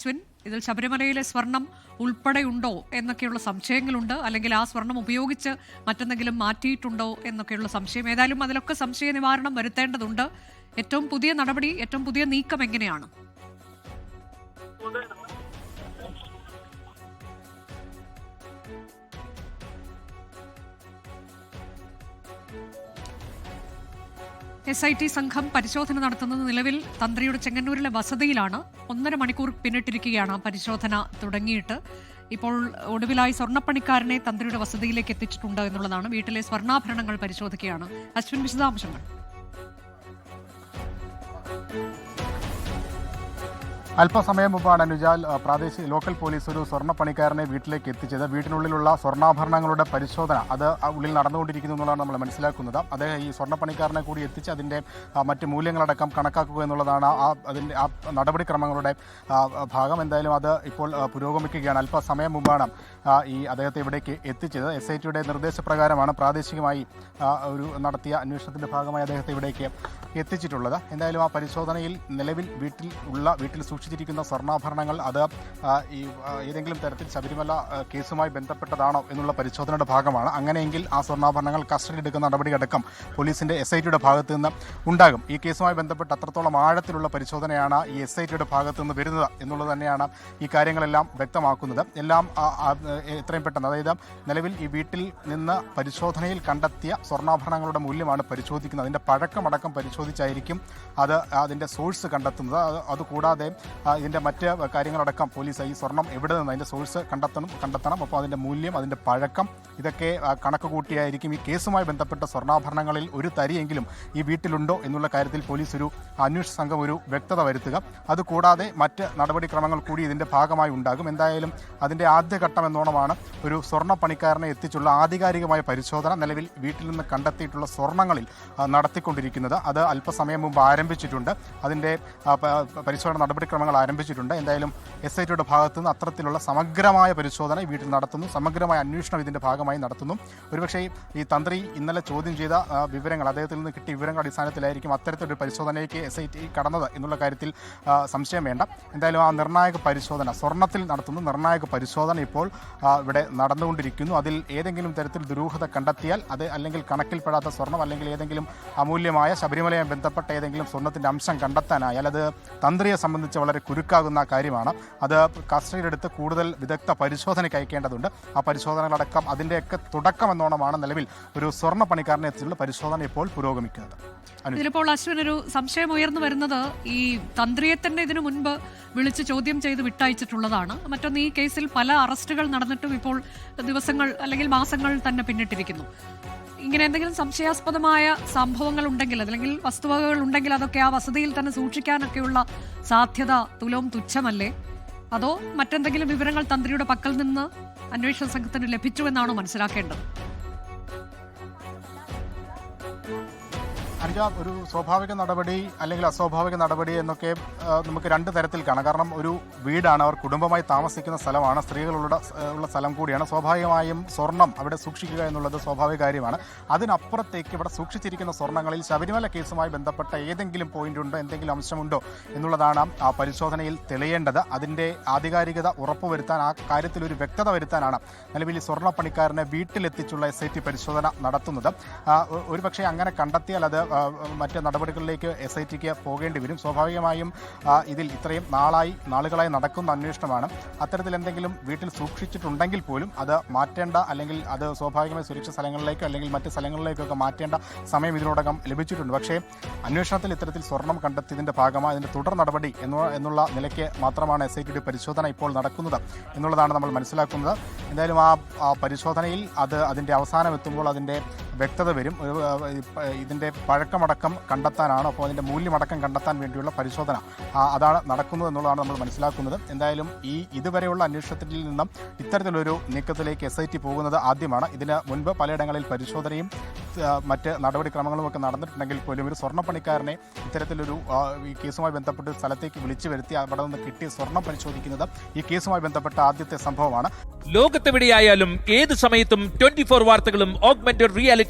അശ്വിൻ ഇതിൽ ശബരിമലയിലെ സ്വർണം ഉൾപ്പെടെയുണ്ടോ എന്നൊക്കെയുള്ള സംശയങ്ങളുണ്ട്. അല്ലെങ്കിൽ ആ സ്വർണം ഉപയോഗിച്ച് മറ്റെന്തെങ്കിലും മാറ്റിയിട്ടുണ്ടോ എന്നൊക്കെയുള്ള സംശയം. ഏതായാലും അതിലൊക്കെ സംശയ നിവാരണം വരുത്തേണ്ടതുണ്ട്. ഏറ്റവും പുതിയ നടപടി ഏറ്റവും പുതിയ നീക്കം എങ്ങനെയാണ്? എസ് ഐ ടി സംഘം പരിശോധന നടത്തുന്നത് നിലവിൽ തന്ത്രിയുടെ ചെങ്ങന്നൂരിലെ വസതിയിലാണ്. ഒന്നര മണിക്കൂർ പിന്നിട്ടിരിക്കുകയാണ് പരിശോധന തുടങ്ങിയിട്ട്. ഇപ്പോൾ ഒടുവിലായി സ്വർണപ്പണിക്കാരനെ തന്ത്രിയുടെ വസതിയിലേക്ക് എത്തിച്ചിട്ടുണ്ട് എന്നുള്ളതാണ്. വീട്ടിലെ സ്വർണാഭരണങ്ങൾ പരിശോധിക്കുകയാണ് അശ്വിൻ വിശദാംശങ്ങൾ. അല്പസമയം മുമ്പാണ് അനുജാൽ പ്രാദേശിക ലോക്കൽ പോലീസ് ഒരു സ്വർണ പണിക്കാരനെ വീട്ടിലേക്ക് എത്തിച്ചത്. വീട്ടിനുള്ളിലുള്ള സ്വർണാഭരണങ്ങളുടെ പരിശോധന അത് ഉള്ളിൽ നടന്നുകൊണ്ടിരിക്കുന്നു എന്നുള്ളതാണ് നമ്മൾ മനസ്സിലാക്കുന്നത്. അദ്ദേഹം ഈ സ്വർണ പണിക്കാരനെ കൂടി എത്തിച്ച് അതിന്റെ മറ്റ് മൂല്യങ്ങളടക്കം കണക്കാക്കുക എന്നുള്ളതാണ് ആ അതിന്റെ ആ നടപടിക്രമങ്ങളുടെ ഭാഗം. എന്തായാലും അത് ഇപ്പോൾ പുരോഗമിക്കുകയാണ്. അല്പസമയം മുമ്പാണ് ഈ അദ്ദേഹത്തെ ഇവിടേക്ക് എത്തിച്ചത്. എസ് ഐ ടിയുടെ നിർദ്ദേശപ്രകാരമാണ് പ്രാദേശികമായി ഒരു നടത്തിയ അന്വേഷണത്തിന്റെ ഭാഗമായി അദ്ദേഹത്തെ ഇവിടേക്ക് എത്തിച്ചിട്ടുള്ളത്. എന്തായാലും ആ പരിശോധനയിൽ നിലവിൽ വീട്ടിൽ ഉള്ള വീട്ടിൽ സൂക്ഷിച്ചിരിക്കുന്ന സ്വർണാഭരണങ്ങൾ അത് ഈ ഏതെങ്കിലും തരത്തിൽ ശബരിമല കേസുമായി ബന്ധപ്പെട്ടതാണോ എന്നുള്ള പരിശോധനയുടെ ഭാഗമാണ്. അങ്ങനെയെങ്കിൽ ആ സ്വർണാഭരണങ്ങൾ കസ്റ്റഡി എടുക്കുന്ന നടപടിയടക്കം പോലീസിന്റെ എസ് ഐ ടിയുടെ ഭാഗത്തു നിന്ന് ഉണ്ടാകും. ഈ കേസുമായി ബന്ധപ്പെട്ട് അത്രത്തോളം ആഴത്തിലുള്ള പരിശോധനയാണ് ഈ എസ് ഐ ടിയുടെ ഭാഗത്തു നിന്ന് വരുന്നത് എന്നുള്ളത് തന്നെയാണ് ഈ കാര്യങ്ങളെല്ലാം വ്യക്തമാക്കുന്നത്. എല്ലാം എത്രയും പെട്ടെന്ന് അതായത് നിലവിൽ ഈ വീട്ടിൽ നിന്ന് പരിശോധനയിൽ കണ്ടെത്തിയ സ്വർണാഭരണങ്ങളുടെ മൂല്യമാണ് പരിശോധിക്കുന്നത്. അതിന്റെ പഴക്കമടക്കം പരിശോധിച്ചായിരിക്കും അത് അതിന്റെ സോഴ്സ് കണ്ടെത്തുന്നത്. അത് അതുകൂടാതെ ഇതിന്റെ മറ്റ് കാര്യങ്ങളടക്കം പോലീസ് ഈ സ്വർണം എവിടെ നിന്ന് അതിന്റെ സോഴ്സ് കണ്ടെത്തണം കണ്ടെത്തണം. അപ്പോൾ അതിന്റെ മൂല്യം അതിന്റെ പഴക്കം ഇതൊക്കെ കണക്ക് കൂട്ടിയായിരിക്കും ഈ കേസുമായി ബന്ധപ്പെട്ട സ്വർണാഭരണങ്ങളിൽ ഒരു തരിയെങ്കിലും ഈ വീട്ടിലുണ്ടോ എന്നുള്ള കാര്യത്തിൽ പോലീസ് ഒരു അന്വേഷണ സംഘം ഒരു വ്യക്തത വരുത്തുക. അതുകൂടാതെ മറ്റ് നടപടിക്രമങ്ങൾ കൂടി ഇതിന്റെ ഭാഗമായി ഉണ്ടാകും. എന്തായാലും അതിന്റെ ആദ്യഘട്ടം എന്നോണമാണ് ഒരു സ്വർണ പണിക്കാരനെ എത്തിച്ചുള്ള ആധികാരികമായ പരിശോധന നിലവിൽ വീട്ടിൽ നിന്ന് കണ്ടെത്തിയിട്ടുള്ള സ്വർണങ്ങളിൽ നടത്തിക്കൊണ്ടിരിക്കുന്നത്. അത് അല്പസമയം മുമ്പ് ആരംഭിച്ചിട്ടുണ്ട്. അതിന്റെ പരിശോധന പ- നടപടിക്രമങ്ങൾ ആരംഭിച്ചിട്ടുണ്ട്. എന്തായാലും എസ് ഐ ടിയുടെ ഭാഗത്തുനിന്ന് അത്തരത്തിലുള്ള സമഗ്രമായ പരിശോധന വീട്ടിൽ നടത്തുന്നു. സമഗ്രമായ അന്വേഷണം ഇതിന്റെ ഭാഗമായി നടത്തുന്നു. ഒരുപക്ഷേ ഈ തന്ത്രി ഇന്നലെ ചോദ്യം ചെയ്ത വിവരങ്ങൾ അദ്ദേഹത്തിൽ നിന്ന് കിട്ടിയ വിവരങ്ങൾ അടിസ്ഥാനത്തിലായിരിക്കും അത്തരത്തിലൊരു പരിശോധനയ്ക്ക് എസ് ഐ ടി കടന്നത് എന്നുള്ള കാര്യത്തിൽ സംശയം വേണ്ട. എന്തായാലും ആ നിർണായക പരിശോധന സ്വർണത്തിൽ നടത്തുന്ന നിർണായക പരിശോധന ഇപ്പോൾ ഇവിടെ നടന്നുകൊണ്ടിരിക്കുന്നു. അതിൽ ഏതെങ്കിലും തരത്തിൽ ദുരൂഹത കണ്ടെത്തിയാൽ അത് അല്ലെങ്കിൽ കണക്കിൽപ്പെടാത്ത സ്വർണം അല്ലെങ്കിൽ ഏതെങ്കിലും അമൂല്യമായ ശബരിമലയുമായി ബന്ധപ്പെട്ട ഏതെങ്കിലും സ്വർണത്തിന്റെ അംശം കണ്ടെത്താനായാൽ അത് തന്ത്രിയെ സംബന്ധിച്ച് കുരുക്കാകുന്ന കാര്യമാണ്. അത് കസ്റ്റഡിയിലെടുത്ത് കൂടുതൽ വിദഗ്ധ പരിശോധനയ്ക്ക് അയക്കേണ്ടതുണ്ട്. ആ പരിശോധനകളടക്കം അതിന്റെയൊക്കെ തുടക്കം എന്നോണമാണ് നിലവിൽ ഒരു സ്വർണ പണിക്കാരനെ എത്തിച്ചുള്ള പരിശോധന ഇപ്പോൾ പുരോഗമിക്കുന്നത്. ഇതിലിപ്പോൾ അശ്വിൻ ഒരു സംശയം ഉയർന്നു വരുന്നത് ഈ തന്ത്രിയെ തന്നെ ഇതിനു മുൻപ് വിളിച്ച് ചോദ്യം ചെയ്ത് വിട്ടയച്ചിട്ടുള്ളതാണ്. മറ്റൊന്ന് ഈ കേസിൽ പല അറസ്റ്റുകൾ നടന്നിട്ടും ഇപ്പോൾ ദിവസങ്ങൾ അല്ലെങ്കിൽ മാസങ്ങൾ തന്നെ പിന്നിട്ടിരിക്കുന്നു. ഇങ്ങനെ എന്തെങ്കിലും സംശയാസ്പദമായ സംഭവങ്ങൾ ഉണ്ടെങ്കിൽ അല്ലെങ്കിൽ വസ്തുവകകൾ ഉണ്ടെങ്കിൽ അതൊക്കെ ആ വസതിയിൽ തന്നെ സൂക്ഷിക്കാനൊക്കെയുള്ള സാധ്യത തുലവും തുച്ഛമല്ലേ? അതോ മറ്റെന്തെങ്കിലും വിവരങ്ങൾ തന്ത്രിയുടെ പക്കൽ നിന്ന് അന്വേഷണ സംഘത്തിന് ലഭിച്ചുവെന്നാണോ മനസ്സിലാക്കേണ്ടത്? അനുജ ഒരു സ്വാഭാവിക നടപടി അല്ലെങ്കിൽ അസ്വാഭാവിക നടപടി എന്നൊക്കെ നമുക്ക് രണ്ട് തരത്തിൽ കാണാം. കാരണം ഒരു വീടാണ് അവർ കുടുംബമായി താമസിക്കുന്ന സ്ഥലമാണ് സ്ത്രീകളുള്ള ഉള്ള സ്ഥലം കൂടിയാണ്. സ്വാഭാവികമായും സ്വർണം അവിടെ സൂക്ഷിക്കുക എന്നുള്ളത് സ്വാഭാവിക കാര്യമാണ്. അതിനപ്പുറത്തേക്ക് ഇവിടെ സൂക്ഷിച്ചിരിക്കുന്ന സ്വർണങ്ങളിൽ ശബരിമല കേസുമായി ബന്ധപ്പെട്ട ഏതെങ്കിലും പോയിന്റ് ഉണ്ടോ എന്തെങ്കിലും അംശമുണ്ടോ എന്നുള്ളതാണ് ആ പരിശോധനയിൽ തെളിയേണ്ടത്. അതിന്റെ ആധികാരികത ഉറപ്പുവരുത്താൻ ആ കാര്യത്തിൽ ഒരു വ്യക്തത വരുത്താനാണ് നിലവിൽ ഈ സ്വർണ പണിക്കാരനെ വീട്ടിലെത്തിച്ചുള്ള എസ് ഐ ടി പരിശോധന നടത്തുന്നത്. ഒരുപക്ഷെ അങ്ങനെ കണ്ടെത്തിയാൽ അത് മറ്റ് നടപടികളിലേക്ക് എസ് ഐ ടിക്ക് പോകേണ്ടി വരും. സ്വാഭാവികമായും ഇതിൽ ഇത്രയും നാളായി നാളുകളായി നടക്കുന്ന അന്വേഷണമാണ്. അത്തരത്തിൽ എന്തെങ്കിലും വീട്ടിൽ സൂക്ഷിച്ചിട്ടുണ്ടെങ്കിൽ പോലും അത് മാറ്റേണ്ട അല്ലെങ്കിൽ അത് സ്വാഭാവികമായി സുരക്ഷിത സ്ഥലങ്ങളിലേക്കോ അല്ലെങ്കിൽ മറ്റ് സ്ഥലങ്ങളിലേക്കൊക്കെ മാറ്റേണ്ട സമയം ഇതിനോടകം ലഭിച്ചിട്ടുണ്ട്. പക്ഷേ അന്വേഷണത്തിൽ ഇത്തരത്തിൽ സ്വർണം കണ്ടെത്തിയതിന്റെ ഭാഗമായി അതിന്റെ തുടർ നടപടി എന്നുള്ള നിലയ്ക്ക് മാത്രമാണ് എസ് ഐ ടിയുടെ പരിശോധന ഇപ്പോൾ നടക്കുന്നത് എന്നുള്ളതാണ് നമ്മൾ മനസ്സിലാക്കുന്നത്. എന്തായാലും ആ പരിശോധനയിൽ അത് അതിന്റെ അവസാനം എത്തുമ്പോൾ അതിന്റെ വ്യക്തത വരും. ഈ പഴക്കമടക്കം കണ്ടെത്താനാണ് അപ്പോൾ അതിന്റെ മൂല്യമടക്കം കണ്ടെത്താൻ വേണ്ടിയുള്ള പരിശോധന അതാണ് നടക്കുന്നത് എന്നുള്ളതാണ് നമ്മൾ മനസ്സിലാക്കുന്നത്. എന്തായാലും ഈ ഇതുവരെയുള്ള അന്വേഷണത്തിൽ നിന്നും ഇത്തരത്തിലൊരു നീക്കത്തിലേക്ക് എസ് ഐ ടി പോകുന്നത് ആദ്യമാണ്. ഇതിന് മുൻപ് പലയിടങ്ങളിൽ പരിശോധനയും മറ്റ് നടപടിക്രമങ്ങളും ഒക്കെ നടന്നിട്ടുണ്ടെങ്കിൽ പോലും ഒരു സ്വർണപ്പണിക്കാരനെ ഇത്തരത്തിലൊരു ഈ കേസുമായി ബന്ധപ്പെട്ട് സ്ഥലത്തേക്ക് വിളിച്ചു വരുത്തി അവിടെ നിന്ന് കിട്ടിയ സ്വർണം പരിശോധിക്കുന്നത് ഈ കേസുമായി ബന്ധപ്പെട്ട ആദ്യത്തെ സംഭവമാണ്. ലോകത്തെവിടെയായാലും ഏത് സമയത്തും ട്വന്റി ഫോർ വാർത്തകളും ഓഗ്മെന്റഡ് റിയാലിറ്റി